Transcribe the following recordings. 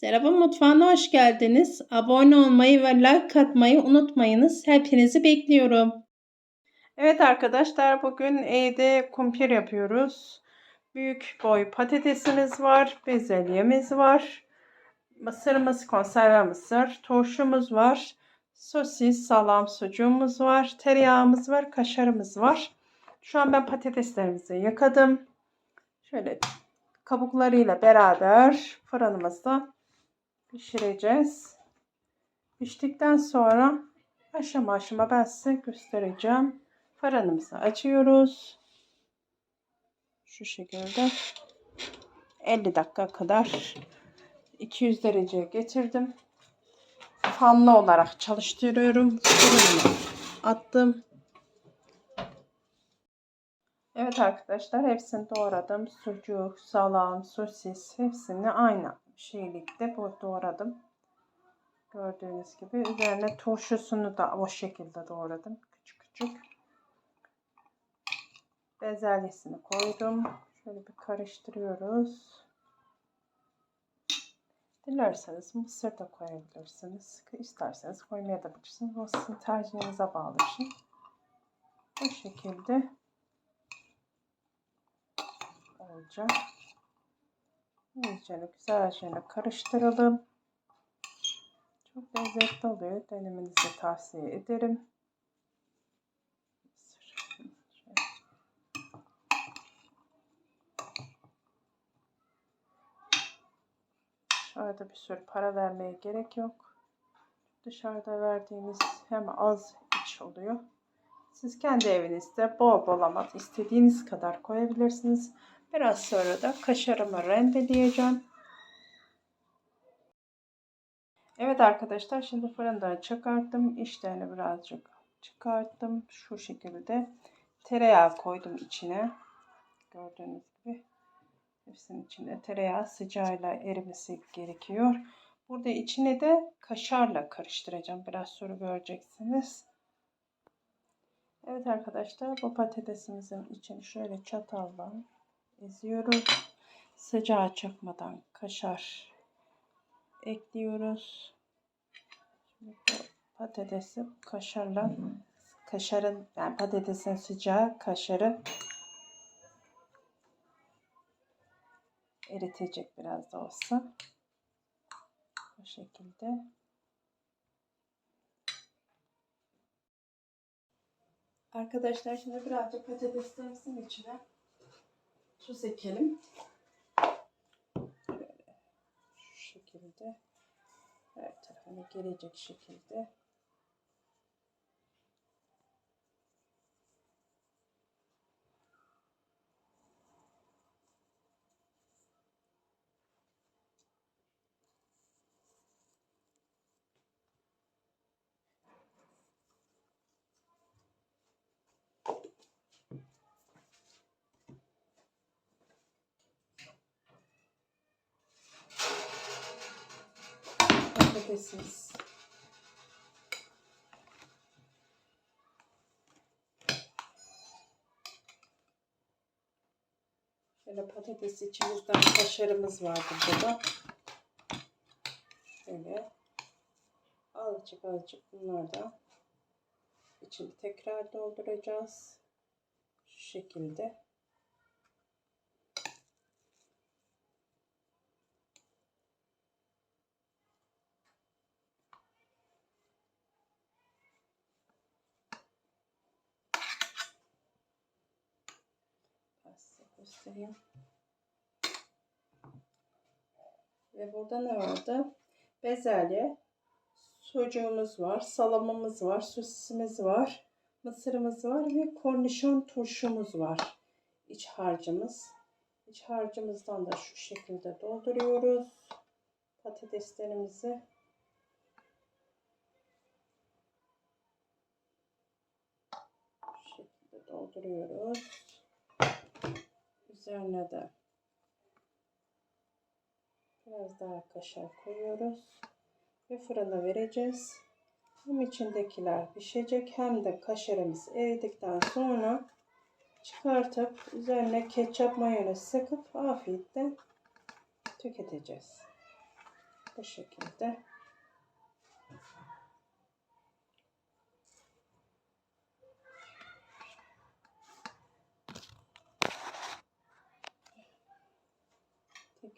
Serap'ın mutfağına hoş geldiniz. Abone olmayı ve like atmayı unutmayınız. Hepinizi bekliyorum. Evet arkadaşlar bugün evde kumpir yapıyoruz. Büyük boy patatesimiz var, bezelyemiz var. Mısırımız, konserve mısır, turşumuz var. Sosis, salam, sucuğumuz var. Tereyağımız var, kaşarımız var. Şu an ben patateslerimizi yıkadım. Şöyle kabuklarıyla beraber fırınımızda pişireceğiz. Piştikten sonra aşama aşama ben size göstereceğim. Fırınımızı açıyoruz. Şu şekilde 50 dakika kadar 200 dereceye getirdim. Fanlı olarak çalıştırıyorum. Fırınıma attım. Evet arkadaşlar hepsini doğradım. Sucuk, salam, sosis hepsini aynı şeylikte doğradım. Gördüğünüz gibi üzerine turşusunu da o şekilde doğradım. Küçük küçük. Bezelyesini koydum. Şöyle bir karıştırıyoruz. Dilerseniz mısır da koyabilirsiniz. İsterseniz koymaya da bilirsiniz. O sizin tercihinize bağlı şey. Bu şekilde olacak. İyice güzelce karıştıralım. Çok lezzetli oluyor. Denemenizi tavsiye ederim. Dışarıda bir sürü para vermeye gerek yok. Dışarıda verdiğiniz hem az iç oluyor. Siz kendi evinizde bol bol ama istediğiniz kadar koyabilirsiniz. Biraz sonra da kaşarımı rendeleyeceğim. Evet arkadaşlar şimdi fırından çıkarttım. İşlerini birazcık çıkarttım. Şu şekilde tereyağı koydum içine. Gördüğünüz gibi hepsinin içinde tereyağı sıcağıyla erimesi gerekiyor. Burada içine de kaşarla karıştıracağım. Biraz sonra göreceksiniz. Evet arkadaşlar bu patatesimizin içini şöyle çatalla eziyoruz. Sıcağı çıkmadan kaşar ekliyoruz. Şimdi bu patatesi kaşarla kaşarın yani patatesin sıcağı kaşarı eritecek biraz da olsa. Bu şekilde. Arkadaşlar şimdi birazcık patateslerimizin içine tuz ekelim. Böyle şu şekilde her tarafına gelecek şekilde. Patatesimiz. Şöyle patates içimizden kaşarımız vardı burada. Şöyle azıcık azıcık bunlardan içini tekrar dolduracağız. Şu şekilde. Size göstereyim. Ve burada ne vardı? Bezelye, sucuğumuz var, salamımız var, sosisimiz var, mısırımız var ve kornişon turşumuz var. İç harcımız. İç harcımızdan da şu şekilde dolduruyoruz. Patateslerimizi şu şekilde dolduruyoruz. Üzerine de biraz daha kaşar koyuyoruz. Ve fırına vereceğiz. Hem içindekiler pişecek hem de kaşarımız eridikten sonra çıkartıp üzerine ketçap mayonez sıkıp afiyetle tüketeceğiz. Bu şekilde.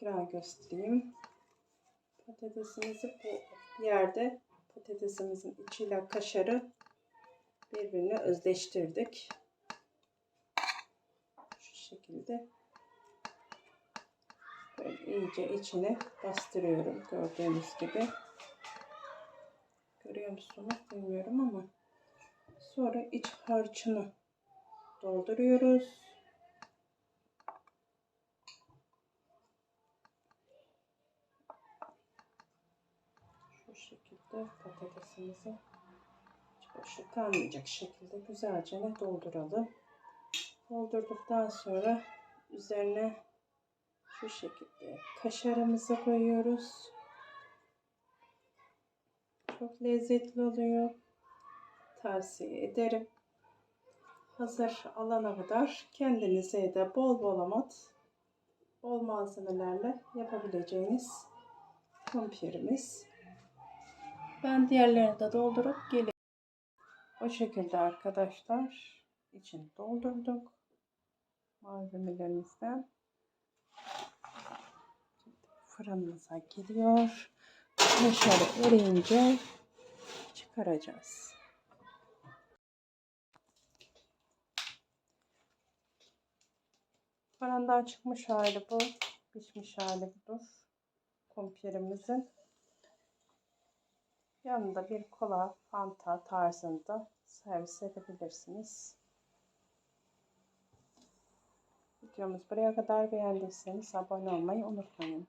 Tekrar göstereyim. Patatesimizi bu yerde patatesimizin içiyle kaşarı birbirine özleştirdik. Şu şekilde böyle iyice içine bastırıyorum gördüğünüz gibi. Görüyor musunuz bilmiyorum ama sonra iç harcını dolduruyoruz. Şu şekilde patatesimizi hiç boşluk kalmayacak şekilde güzelce dolduralım. Doldurduktan sonra üzerine şu şekilde kaşarımızı koyuyoruz. Çok lezzetli oluyor. Tavsiye ederim. Hazır alana kadar kendinize de bol bol amat, bol malzemelerle yapabileceğiniz kumpirimiz. Ben diğerlerini de doldurup geleyim. O şekilde arkadaşlar için doldurduk malzemelerimizden. Fırınımıza geliyor. Kaşarı eriyince çıkaracağız. Fırından çıkmış hali bu. Pişmiş hali budur. Kumpirimizin. Yanında bir kola, fanta tarzında servis edebilirsiniz. Videomuz buraya kadar beğendiyseniz abone olmayı unutmayın.